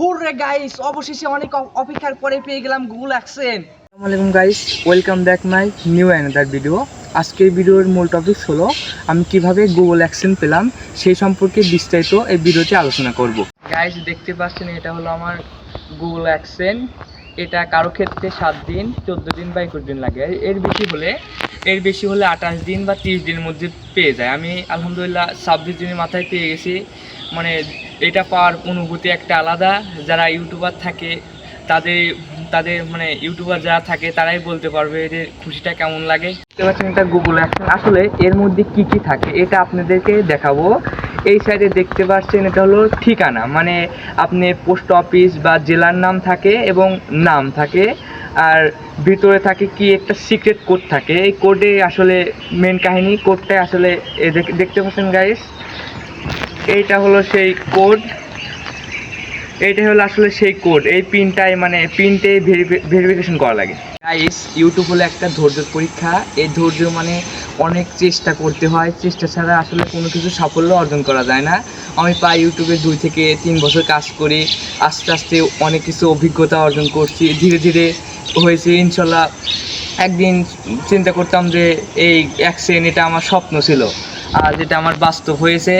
Hurray guys অবশেষে অনেক অপেক্ষার পরে পেয়ে গেলাম গুগল অ্যাকসেন্ট আসসালামু আলাইকুম guys welcome back my new another video আজকের ভিডিওর মূল টপিক হলো, আমি কীভাবে গুগল অ্যাকসেন্ট পেলাম, সেই সম্পর্কে বিস্তারিত এই ভিডিওতে আলোচনা করব। গাইস দেখতে পাচ্ছেন, এটা হলো আমার গুগল অ্যাকসেন্ট এটা কারও ক্ষেত্রে সাত দিন, চোদ্দ দিন বা একুশ দিন লাগে। এর বেশি হলে, এর বেশি হলে আঠাশ দিন বা তিরিশ দিনের মধ্যে পেয়ে যায়। আমি আলহামদুলিল্লাহ ছাব্বিশ দিনের মাথায় পেয়ে গেছি। মানে এটা পাওয়ার অনুভূতি একটা আলাদা। যারা ইউটিউবার থাকে, তাদের তাদের মানে ইউটিউবার যারা থাকে, তারাই বলতে পারবে যে খুশিটা কেমন লাগে। দেখতে পাচ্ছেন এটা গুগল অ্যাকশন আসলে এর মধ্যে কি কি থাকে, এটা আপনাদেরকে দেখাবো। এই সাইডে দেখতে পাচ্ছেন, এটা হলো ঠিকানা। মানে আপনি পোস্ট অফিস বা জেলার নাম থাকে এবং নাম থাকে। আর ভিতরে থাকে কি একটা সিক্রেট কোড থাকে। এই কোডে আসলে মেন কাহিনী কোডটাই আসলে দেখতে পাচ্ছেন গাইস এইটা হলো সেই কোড। এইটা হলো আসলে সেই কোড। এই পিনটাই মানে পিনটে ভেরিফিকেশন করা লাগে। গাইস ইউটিউব হলো একটা ধৈর্যের পরীক্ষা। এই ধৈর্য মানে অনেক চেষ্টা করতে হয়। চেষ্টা ছাড়া আসলে কোনো কিছু সাফল্য অর্জন করা যায় না। আমি প্রায় ইউটিউবে দুই থেকে তিন বছর কাজ করি। আস্তে আস্তে অনেক কিছু অভিজ্ঞতা অর্জন করছি। ধীরে ধীরে হয়েছে, ইনশাল্লাহ একদিন চিন্তা করতাম যে এই অ্যাকশন এটা আমার স্বপ্ন ছিল। আর যেটা আমার বাস্তব হয়েছে।